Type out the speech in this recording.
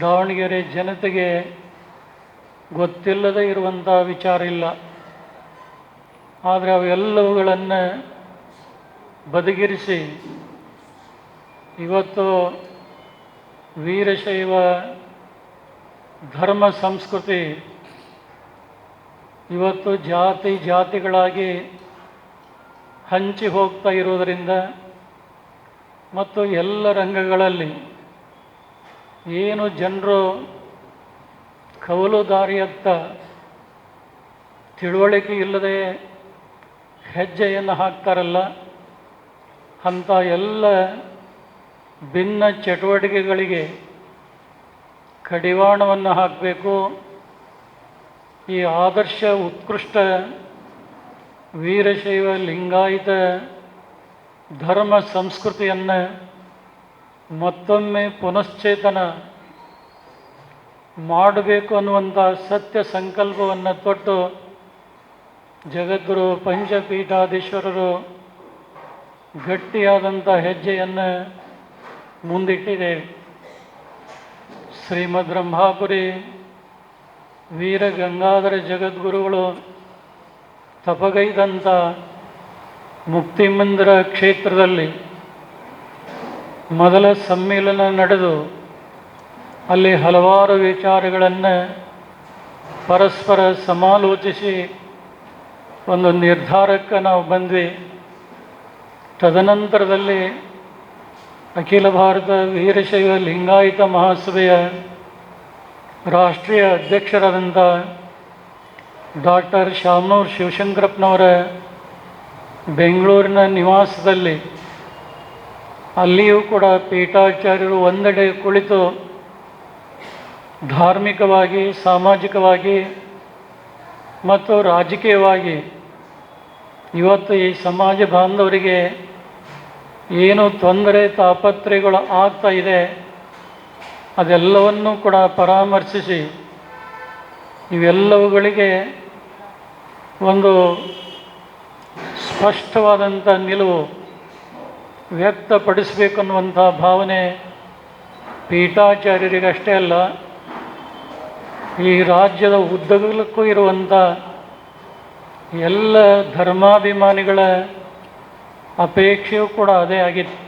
ದಾವಣಗೆರೆ ಜನತೆಗೆ ಗೊತ್ತಿಲ್ಲದೆ ಇರುವಂಥ ವಿಚಾರ ಇಲ್ಲ. ಆದರೆ ಅವೆಲ್ಲವುಗಳನ್ನು ಬದಿಗಿರಿಸಿ ಇವತ್ತು ವೀರಶೈವ ಧರ್ಮ ಸಂಸ್ಕೃತಿ ಇವತ್ತು ಜಾತಿ ಜಾತಿಗಳಾಗಿ ಹಂಚಿ ಹೋಗ್ತಾ ಇರುವುದರಿಂದ ಮತ್ತು ಎಲ್ಲ ರಂಗಗಳಲ್ಲಿ ಏನು ಜನರು ಕವಲು ದಾರಿಯತ್ತ ತಿಳುವಳಿಕೆ ಇಲ್ಲದೆ ಹೆಜ್ಜೆಯನ್ನು ಹಾಕ್ತಾರಲ್ಲ, ಅಂಥ ಎಲ್ಲ ಭಿನ್ನ ಚಟುವಟಿಕೆಗಳಿಗೆ ಕಡಿವಾಣವನ್ನು ಹಾಕಬೇಕು. ಈ ಆದರ್ಶ ಉತ್ಕೃಷ್ಟ ವೀರಶೈವ ಲಿಂಗಾಯಿತ ಧರ್ಮ ಸಂಸ್ಕೃತಿಯನ್ನು ಮತ್ತೊಮ್ಮೆ ಪುನಶ್ಚೇತನ ಮಾಡಬೇಕು ಅನ್ನುವಂಥ ಸತ್ಯ ಸಂಕಲ್ಪವನ್ನು ತೊಟ್ಟು ಜಗದ್ಗುರು ಪಂಚಪೀಠಾಧೀಶ್ವರರು ಗಟ್ಟಿಯಾದಂಥ ಹೆಜ್ಜೆಯನ್ನು ಮುಂದಿಟ್ಟಿದ್ದೇವೆ ಶ್ರೀಮದ್ ಬ್ರಹ್ಮಾಪುರಿ, ವೀರ ಗಂಗಾಧರ ಜಗದ್ಗುರುಗಳು ತಪಗೈದಂಥ ಮುಕ್ತಿಮಂದಿರ ಕ್ಷೇತ್ರದಲ್ಲಿ ಮೊದಲ ಸಮ್ಮೇಳನ ನಡೆದು ಅಲ್ಲಿ ಹಲವಾರು ವಿಚಾರಗಳನ್ನು ಪರಸ್ಪರ ಸಮಾಲೋಚಿಸಿ ಒಂದು ನಿರ್ಧಾರಕ್ಕೆ ನಾವು ಬಂದ್ವಿ. ತದನಂತರದಲ್ಲಿ ಅಖಿಲ ಭಾರತ ವೀರಶೈವ ಲಿಂಗಾಯತ ಮಹಾಸಭೆಯ ರಾಷ್ಟ್ರೀಯ ಅಧ್ಯಕ್ಷರಾದಂಥ ಡಾಕ್ಟರ್ ಶಾಮನೂರ್ ಶಿವಶಂಕರಪ್ಪನವರ ಬೆಂಗಳೂರಿನ ನಿವಾಸದಲ್ಲಿ ಅಲ್ಲಿಯೂ ಕೂಡ ಪೀಠಾಚಾರ್ಯರು ಒಂದೆಡೆ ಕುಳಿತು ಧಾರ್ಮಿಕವಾಗಿ, ಸಾಮಾಜಿಕವಾಗಿ ಮತ್ತು ರಾಜಕೀಯವಾಗಿ ಇವತ್ತು ಈ ಸಮಾಜ ಬಾಂಧವರಿಗೆ ಏನು ತೊಂದರೆ ತಾಪತ್ರೆಗಳು ಆಗ್ತಾ ಇದೆ, ಅದೆಲ್ಲವನ್ನೂ ಕೂಡ ಪರಾಮರ್ಶಿಸಿ ಇವೆಲ್ಲವುಗಳಿಗೆ ಒಂದು ಸ್ಪಷ್ಟವಾದಂಥ ನಿಲುವು ವ್ಯಕ್ತಪಡಿಸಬೇಕನ್ನುವಂಥ ಭಾವನೆ ಪೀಠಾಚಾರ್ಯರಿಗೆ ಅಷ್ಟೇ ಅಲ್ಲ, ಈ ರಾಜ್ಯದ ಉದ್ದಗಲಕ್ಕೂ ಇರುವಂಥ ಎಲ್ಲ ಧರ್ಮಾಭಿಮಾನಿಗಳ ಅಪೇಕ್ಷೆಯೂ ಕೂಡ ಅದೇ ಆಗಿತ್ತು.